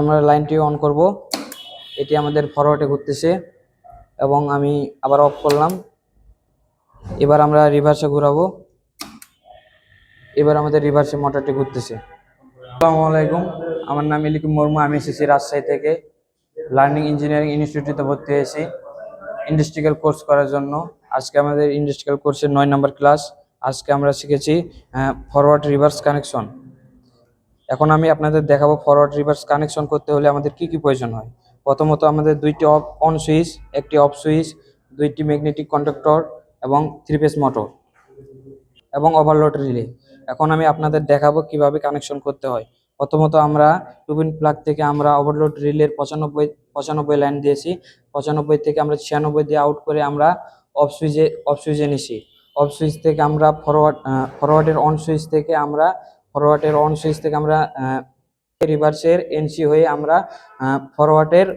আমরা লাইনটি অন করব। এটি আমাদের ফরওয়ার্ডে ঘুরতেছে এবং আমি আবার অফ করলাম। এবার আমরা রিভার্সে ঘুরাবো। এবার আমাদের রিভার্সে মোটরটি ঘুরতেছে। আসসালামু আলাইকুম। আমার নাম ইলিকুম মুর্মু। আমি এসেছি রাজশাহী থেকে। লার্নিং ইঞ্জিনিয়ারিং ইনস্টিটিউটে ভর্তি হয়েছি। ইন্ডাস্ট্রিয়াল কোর্স করার জন্য। আজকে আমাদের ইন্ডাস্ট্রিয়াল কোর্সের নয় নম্বর ক্লাস আজকে আমরা শিখেছি ফরওয়ার্ড রিভার্স কানেকশন এখন আমি আপনাদের দেখাবো ফরওয়ার্ড রিভার্স কানেকশন করতে হলে আমাদের কি কি প্রয়োজন হয়? প্রথমত আমাদের দুইটি অফ অন সুইচ একটি অফ সুইচ দুইটি ম্যাগনেটিক কন্ডাক্টর এবং থ্রি পেস মোটর এবং ওভারলোড রিলে এখন আমি আপনাদের দেখাবো কীভাবে কানেকশন করতে হয়। প্রথমত আমরা টুবিন প্লাগ থেকে আমরা ওভারলোড রিলের পঁচানব্বই পঁচানব্বই লাইন দিয়েছি। পঁচানব্বই থেকে আমরা ছিয়ানব্বই দিয়ে আউট করে আমরা অফ সুইচে অফ সুইচে নিছি। অফ সুইচ থেকে আমরা ফরওয়ার্ড ফরওয়ার্ডের অন সুইচ থেকে আমরা ফরওয়ার্ডের অন সুইচ থেকে আমরা রিভার্সের এনসি হয়ে আমরা ফরওয়ার্ডের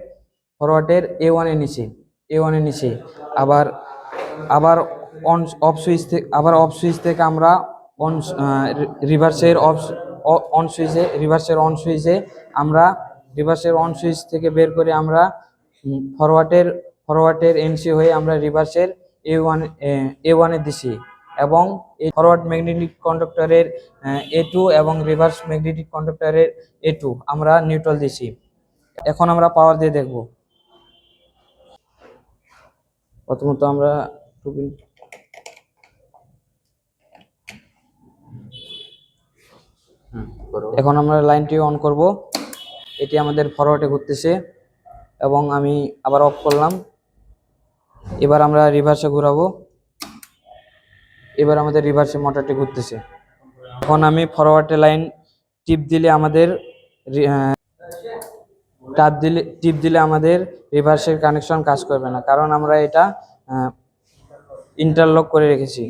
ফরওয়ার্ডের এ ওয়ানে নিছি এ ওয়ানে নিছি। আবার আবার অন অফ সুইচ থেকে আবার অফ সুইচ থেকে আমরা অন রিভার্সের অফ অন সুইচে রিভার্সের অন সুইচে আমরা রিভার্সের অন সুইচ থেকে বের করে আমরা ফরওয়ার্ডের ফরওয়ার্ডের এনসি হয়ে আমরা রিভার্সের এ ওয়ান এ ওয়ানে দিছি। এবং এই ফরওয়ার্ড ম্যাগনেটিক কন্ডাক্টরের এ টু এবং রিভার্স ম্যাগনেটিক কন্ডাক্টরের এ টু আমরা নিউট্রাল দিছি। এখন আমরা পাওয়ার দিয়ে দেখব। প্রথমত আমরা এখন আমরা লাইনটি অন করব। এটি আমাদের ফরওয়ার্ডে ঘুরতেছে এবং আমি আবার অফ করলাম। এবার আমরা রিভার্সে ঘোরাবো। এবার আমাদের রিভার্সে মোটরটি ঘুরতেছে। এখন আমি ফরওয়ার্ডে লাইন টিপ দিলে আমাদের টাপ দিলে টিপ দিলে আমাদের রিভার্সের কানেকশন কাজ করবে না। কারণ আমরা এটা ইন্টারলক করে রেখেছি।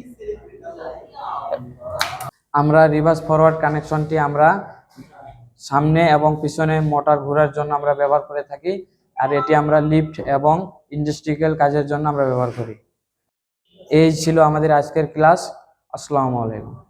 আমরা রিভার্স ফরওয়ার্ড কানেকশনটি আমরা সামনে এবং পিছনে মোটর ঘোরার জন্য আমরা ব্যবহার করে থাকি। আর এটি আমরা লিফট এবং ইন্ডাস্ট্রিয়াল কাজের জন্য আমরা ব্যবহার করি। এই ছিল আমাদের আজকের ক্লাস। আসসালামু আলাইকুম।